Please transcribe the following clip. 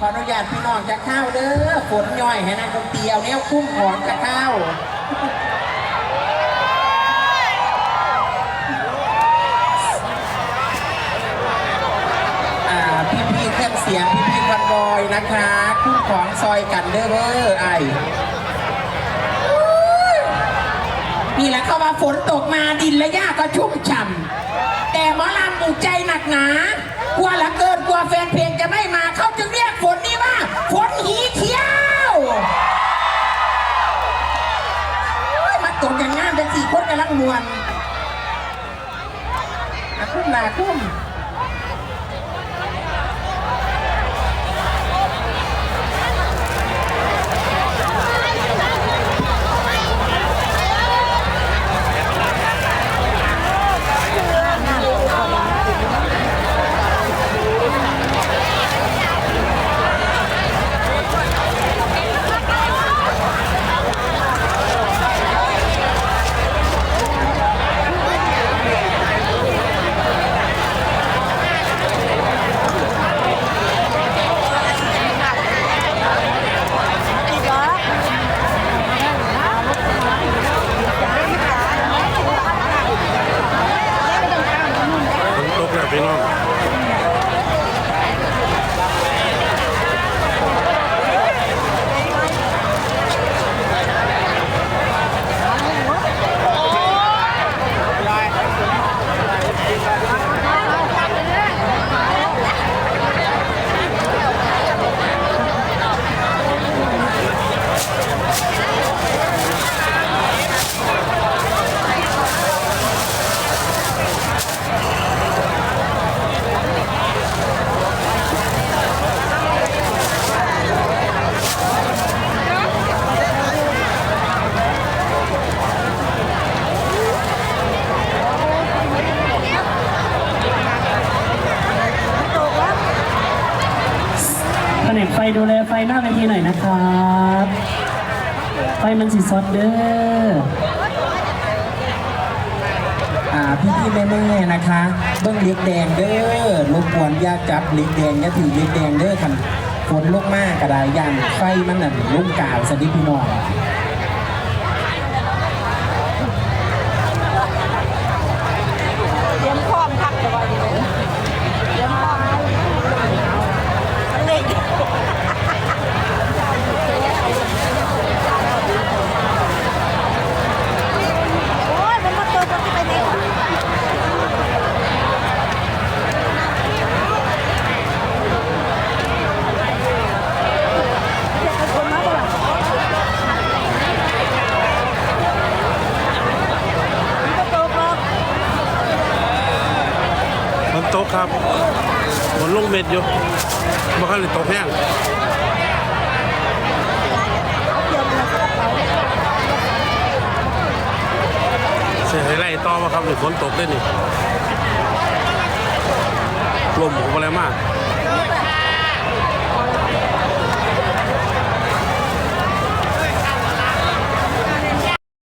ฝนย่อยให้นางดนตรีเอาแนวคุ้มของกับข้าวพี่พี่ๆเครื่องเสียงพี่พี่ควันบอยนะคะคุ้มของซอยกันเด้อเว้อไอนี่แหละเขาว่าฝนตกมาดินและหญ้าก็ชุ่มฉ่ำแต่หมอลำหมู่ใจหนักหนากลัวเหลือเกินกลัวแฟนเพลงจะไม่มาเข้า มวนอาคุ้มลาคุ้ม ไฟดูแลไฟหน้าเวทีหน่อยนะครับ ไฟมันสีซอดเด้ออ่าพี่พี่แม่แม่นะคะ เบิ้งเล็กแดงเด้อรบกวนยาจับเล็กแดงยาถือเล็กแดงเด้อคันฝนลกมากกระไดยันไฟมันน่ะลุ่มกาวสดิพี่น้อง เตรียมพร้อมครับแต่ว่าเดี๋ยวเตรียมพร้อมเล็กโอ้ยมันมาเติมมันจะไปไหนวะ ฝน ตกครับฝนลงเม็ดอยู่บ่คันได้ตกแห้งเสียไล่ต่อมาครับหนี่ฝนตกได้นี่ลมองอะไรมาก